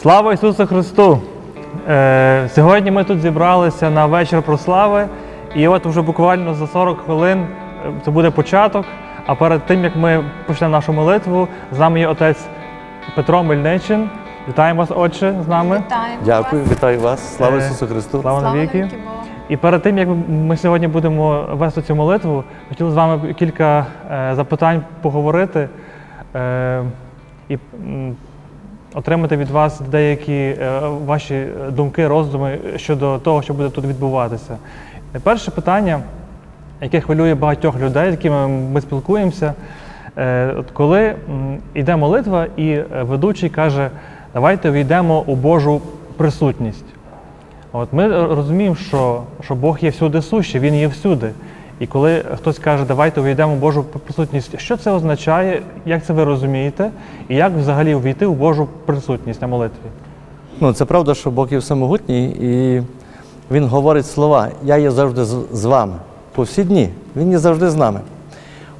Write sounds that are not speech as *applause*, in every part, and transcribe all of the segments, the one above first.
Слава Ісусу Христу! Е, сьогодні ми тут зібралися на вечір прослави, і от вже буквально за 40 хвилин е, це буде початок. А перед тим як ми почнемо нашу молитву, з нами є отець Петро Мельничин. Вітаємо вас, Отче, з нами. Вітаємо Дякую, вас. вітаю вас. Слава Е, Ісусу Христу. Слава Слава навіки. І перед тим, як ми сьогодні будемо вести цю молитву, хотіли з вами кілька е, запитань поговорити е, і отримати від вас деякі е, ваші думки, роздуми щодо того, що буде тут відбуватися. Е, Перше питання, яке хвилює багатьох людей, з якими ми спілкуємося, е, коли йде молитва, і е, ведучий каже, давайте війдемо у Божу присутність. От ми розуміємо, що, що Бог є всюди сущий, Він є всюди. І коли хтось каже, давайте увійдемо в Божу присутність, що це означає, як це ви розумієте, і як взагалі увійти в Божу присутність на молитві? Ну, це правда, що Бог є всемогутній, і Він говорить слова. Я є завжди з, вами. По всі дні. Він є завжди з нами.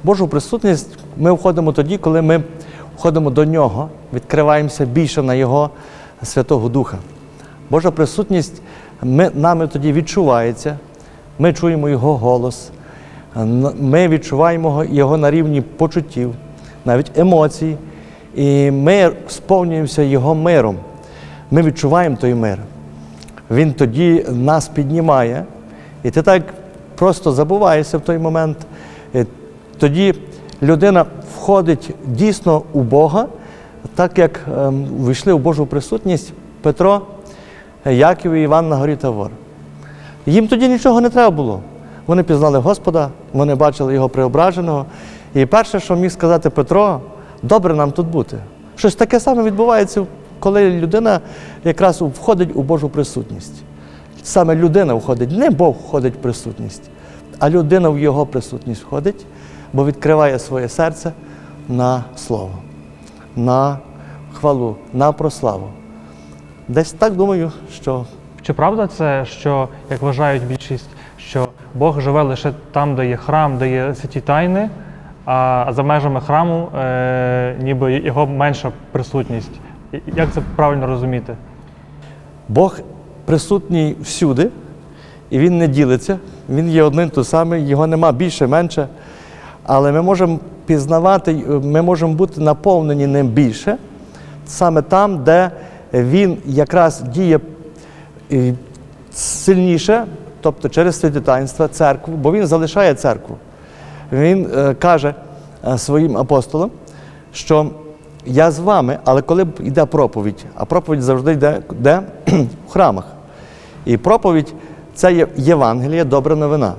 Божу присутність ми входимо тоді, коли ми входимо до Нього, відкриваємося більше на Його Святого Духа. Божа присутність ми, нами тоді відчувається, ми чуємо Його голос, ми відчуваємо його- на рівні почуттів, навіть емоцій, і ми сповнюємося Його миром. Ми відчуваємо той мир. Він тоді нас піднімає, і ти так просто забуваєшся в той момент. Тоді людина входить дійсно у Бога, так як ем, війшли в Божу присутність Петро, Яків і Іван на горі Тавор. Їм тоді нічого не треба було. Вони пізнали Господа, вони бачили його преображеного. І перше, що міг сказати Петро, добре нам тут бути. Щось таке саме відбувається, коли людина якраз входить у Божу присутність. Саме людина входить, не Бог входить в присутність, а людина в його присутність входить, бо відкриває своє серце на слово, на хвалу, на прославу. Десь так думаю, що Чи правда це, що, як вважають більшість, що Бог живе лише там, де є храм, де є святі тайни, а за межами храму е, ніби його менша присутність? Як це правильно розуміти? Бог присутній всюди, і Він не ділиться, Він є одним той самий, його нема більше, менше. Але ми можемо пізнавати, ми можемо бути наповнені ним більше, саме там, де він якраз діє е, сильніше, тобто через святі церкву, бо він залишає церкву. Він е, каже е, своїм апостолам, що я з вами, але коли йде проповідь, а проповідь завжди йде де? *clears throat* в храмах. І проповідь це є Євангеліє, добра новина.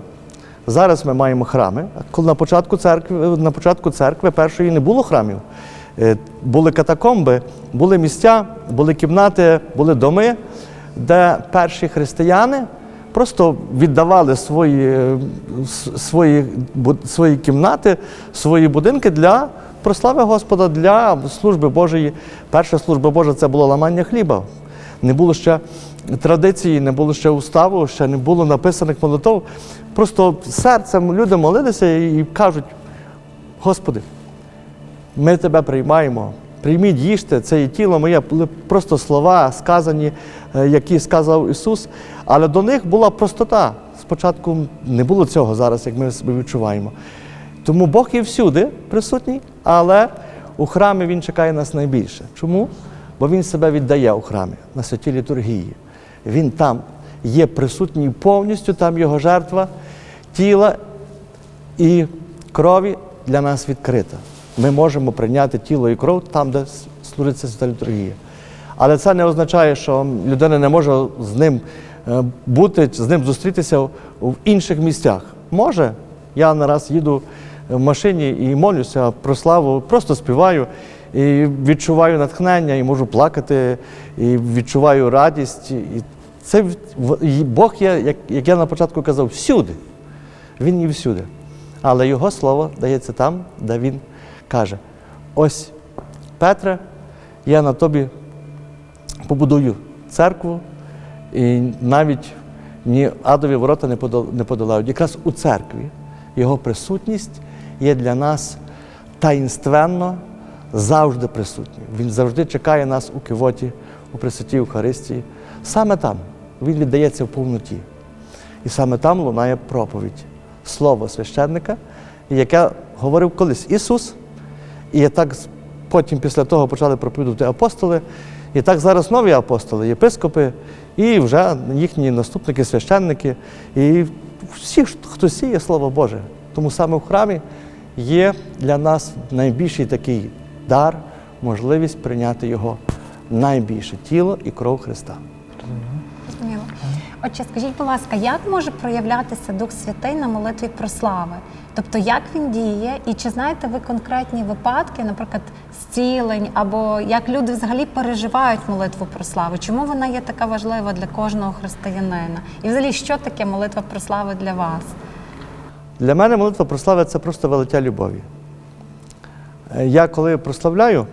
Зараз ми маємо храми. Коли на початку церкви, на початку церкви першої не було храмів. Е, Були катакомби, були місця, були кімнати, були доми, де перші християни просто віддавали свої, е, свої, свої кімнати, свої будинки для прослави Господа, для служби Божої. Перша служба Божа це було ламання хліба. Не було ще традиції, не було ще уставу, ще не було написаних молитов. Просто серцем люди молилися і кажуть: Господи, ми тебе приймаємо. Прийміть, їжте, це є тіло моє, просто слова сказані, е, які сказав Ісус. Але до них була простота. Спочатку не було цього зараз, як ми себе відчуваємо. Тому Бог є всюди присутній, але у храмі Він чекає нас найбільше. Чому? Бо Він себе віддає у храмі на святій літургії. Він там є присутній повністю, там його жертва тіла і крові для нас відкрита. Ми можемо прийняти тіло і кров там, де служиться свята літургія. Але це не означає, що людина не може з ним бути, з ним зустрітися в- інших місцях. Може, я нараз їду в машині і молюся про славу, просто співаю і відчуваю натхнення, і можу плакати, і відчуваю радість. І це і Бог є, як, як я на початку казав, всюди. Він і всюди. Але його слово дається там, де він каже: ось, Петре, я на тобі побудую церкву, і навіть ні адові ворота не подолають. Якраз у церкві його присутність є для нас таїнственно завжди присутній. Він завжди чекає нас у кивоті у Пресвятій Евхаристії. Саме там він віддається в повноті. І саме там лунає проповідь, слово священника, яке говорив колись Ісус. І так потім після того почали проповідувати апостоли. І так зараз нові апостоли, єпископи, і вже їхні наступники, священники, і всі, хто сіє Слово Боже. Тому саме в храмі є для нас найбільший такий дар, можливість прийняти його найбільше тіло і кров Христа. Отже, скажіть, будь ласка, як може проявлятися Дух Святий на молитві про слави? Тобто, як він діє, і чи знаєте ви конкретні випадки, наприклад, зцілень, або як люди взагалі переживають молитву про славу? Чому вона є така важлива для кожного християнина? І взагалі, що таке молитва про славу для вас? Для мене молитва про слави це просто велиття любові. Е, Я коли прославляю,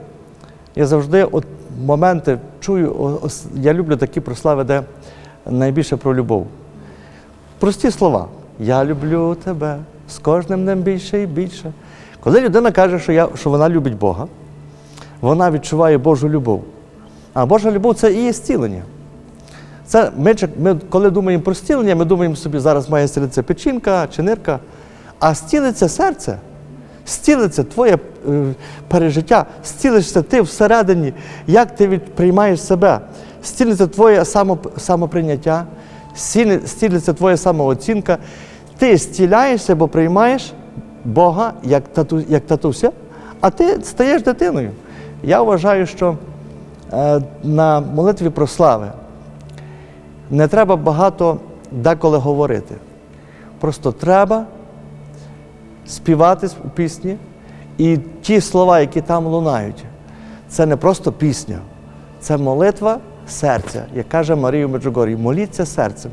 я завжди от моменти чую, я люблю такі прослави, де найбільше про любов. Прості слова. Я люблю тебе з кожним днем більше і більше. Коли людина каже, що, я, що вона любить Бога, вона відчуває Божу любов. А Божа любов це і є зцілення. Це ми, ми, коли думаємо про зцілення, ми думаємо собі, зараз має зцілитися печінка чи нирка, а зцілиться серце, зцілиться твоє е, пережиття, зцілишся ти всередині, як ти приймаєш себе, зцілиться твоє само, самоприйняття, зцілиться твоя самооцінка. Ти зціляєшся, бо приймаєш Бога як, тату, як татуся, а ти стаєш дитиною. Я вважаю, що е, на молитві про слави не треба багато деколи говорити. Просто треба співати пісні, і ті слова, які там лунають, це не просто пісня, це молитва серця, як каже Марія в Меджугорі, моліться серцем.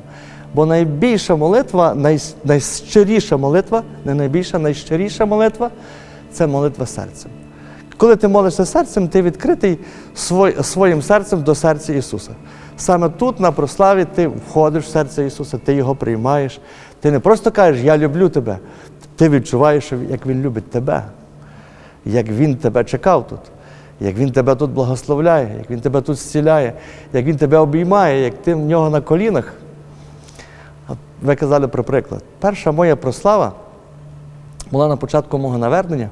Бо найбільша молитва, най, найщиріша молитва, не найбільша, найщиріша молитва це молитва серцем. Коли ти молишся серцем, ти відкритий своїм серцем до серця Ісуса. Саме тут, на прославі, ти входиш в серце Ісуса, ти його приймаєш. Ти не просто кажеш Я люблю тебе. Ти відчуваєш, як Він любить тебе, як Він тебе чекав тут, як Він тебе тут благословляє, як Він тебе тут зціляє, як Він тебе обіймає, як ти в нього на колінах. Ви казали про приклад. Перша моя прослава була на початку мого навернення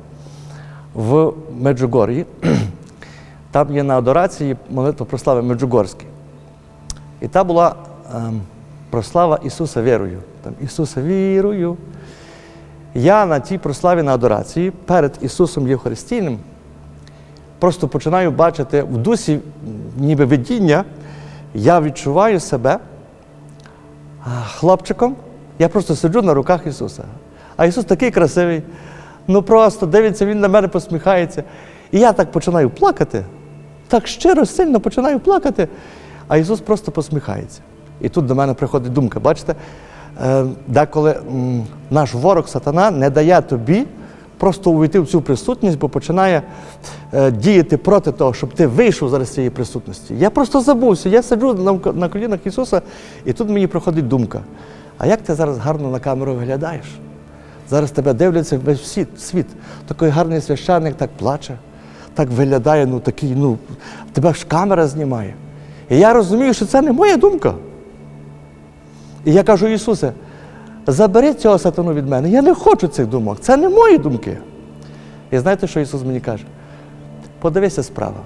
в Меджугор'ї. *clears throat* Там є на адорації молитва прослави Меджугорській. І та була ем, прослава Ісуса вірою. Там Ісуса вірую. Я на тій прославі на адорації перед Ісусом Євхаристійним просто починаю бачити в дусі ніби видіння, я відчуваю себе хлопчиком, я просто сиджу на руках Ісуса. А Ісус такий красивий, ну просто дивиться, Він на мене посміхається. І я так починаю плакати, так щиро, сильно починаю плакати, а Ісус просто посміхається. І тут до мене приходить думка, бачите, е, деколи наш ворог сатана не дає тобі просто увійти в цю присутність, бо починає е, діяти проти того, щоб ти вийшов зараз з цієї присутності. Я просто забувся, я сиджу на, на колінах Ісуса, і тут мені приходить думка: а як ти зараз гарно на камеру виглядаєш? Зараз тебе дивляться весь світ. Такий гарний священник так плаче, так виглядає, ну такий, ну, тебе ж камера знімає. І я розумію, що це не моя думка. І я кажу, Ісусе, забери цього сатану від мене. Я не хочу цих думок. Це не мої думки. І знаєте, що Ісус мені каже? Подивися справа.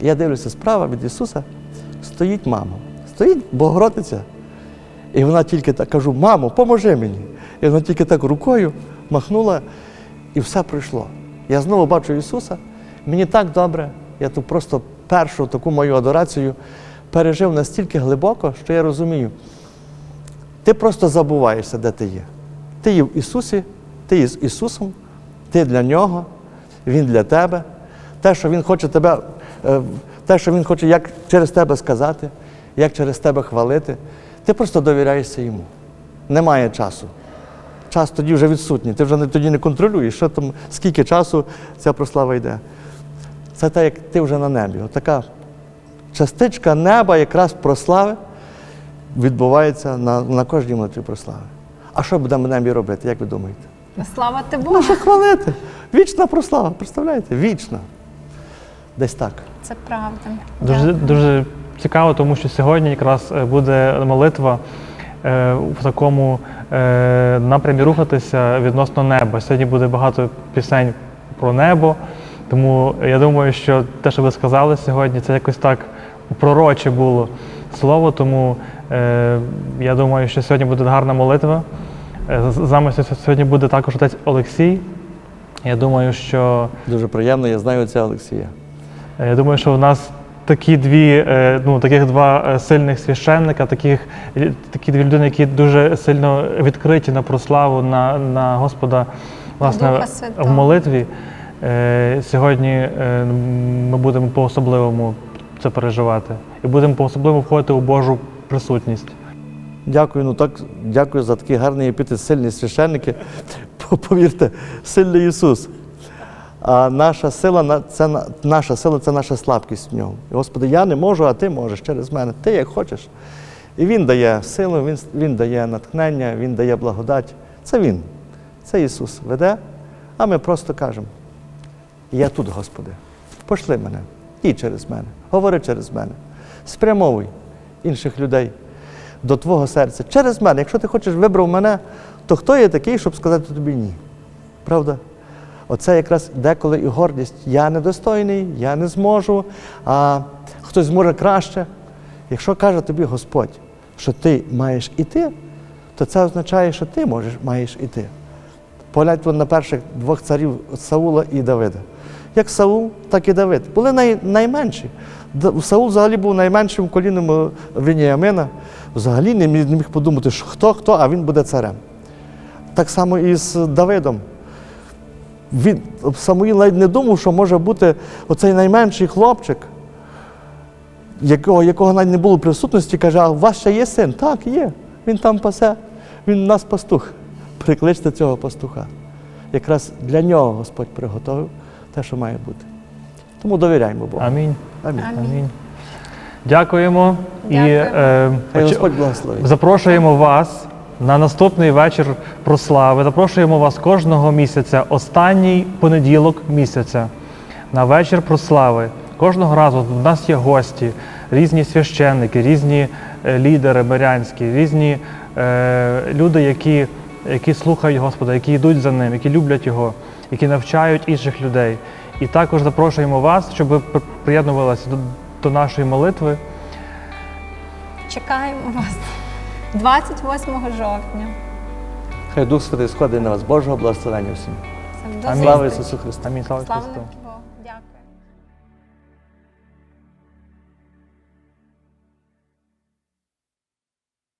Я дивлюся справа від Ісуса, стоїть мама. Стоїть Богородиця. І вона тільки так кажу, мамо, поможи мені. І вона тільки так рукою махнула, і все пройшло. Я знову бачу Ісуса, мені так добре. Я тут просто першу таку мою адорацію пережив настільки глибоко, що я розумію, ти просто забуваєшся, де ти є. Ти є в Ісусі, ти є з Ісусом, ти для Нього, Він для тебе. Те, що Він хоче тебе, е, те, що Він хоче як через тебе сказати, як через тебе хвалити, ти просто довіряєшся йому. Немає часу. Час тоді вже відсутній. Ти вже тоді не контролюєш, що там, скільки часу ця прослава йде. Це те, як ти вже на небі. Отака частичка неба якраз прослави відбувається на, на кожній молитві прослави. А що будемо небі робити, як ви думаєте? Слава ти Ну, Богу! що хвалити? Вічна прослава, представляєте? Вічна. Десь так. Це правда. Дуже, дуже цікаво, тому що сьогодні якраз е, буде молитва е, в такому е, напрямі рухатися відносно неба. Сьогодні буде багато пісень про небо. Тому я думаю, що те, що ви сказали сьогодні, це якось так пророче було слово. Тому е, я думаю, що сьогодні буде гарна молитва. Е, з- нами сьогодні буде також отець Олексій. Я думаю, що Дуже приємно, я знаю отця Олексія. Е, Я думаю, що в нас такі дві, е, ну, таких два сильних священника, таких, такі дві людини, які дуже сильно відкриті на прославу, на, на Господа власне, в молитві. Сьогодні ми будемо по-особливому це переживати і будемо по-особливому входити у Божу присутність. Дякую, ну так, дякую за такий гарний епітет, сильні священники. Повірте, сильний Ісус. А наша сила це наша сила це наша слабкість в ньому. Господи, я не можу, а ти можеш через мене. Ти як хочеш. І Він дає силу, Він, він дає натхнення, Він дає благодать. Це Він. Це Ісус веде, а ми просто кажемо: Я тут, Господи, пошли мене, і через мене, говори через мене, спрямовуй інших людей до Твого серця через мене. Якщо ти хочеш вибрав мене, то хто є такий, щоб сказати тобі ні? Правда? Оце якраз деколи і гордість. Я недостойний, я не зможу, а хтось зможе краще. Якщо каже тобі Господь, що ти маєш іти, то це означає, що ти можеш, маєш іти. Погляньте на перших двох царів Саула і Давида. Як Саул, так і Давид. Були най, найменші. Саул взагалі був найменшим коліном Веніамина. Взагалі не міг подумати, що хто хто, а він буде царем. Так само і з Давидом. Він, Самуїл навіть не думав, що може бути оцей найменший хлопчик, якого, якого навіть не було присутності, каже, а у вас ще є син? Так, є. Він там пасе, він у нас пастух. Прикличте цього пастуха. Якраз для нього Господь приготовив те, що має бути. Тому довіряємо Богу. Амінь. Амінь. Амінь. Амінь. Дякуємо. І е, Хай Господь благословить. Запрошуємо вас на наступний вечір прослави. Запрошуємо вас кожного місяця, останній понеділок місяця, на вечір прослави. Кожного разу в нас є гості, різні священники, різні е, лідери мирянські, різні е, люди, які, які слухають Господа, які йдуть за ним, які люблять Його, які навчають інших людей. І також запрошуємо вас, щоб ви приєднувалися до, до нашої молитви. Чекаємо вас 28 жовтня. Хай Дух Святий складе на вас. Божого благословення всім. Амінь. Слава. Ісусу Христу! Амінь. Слава Христу.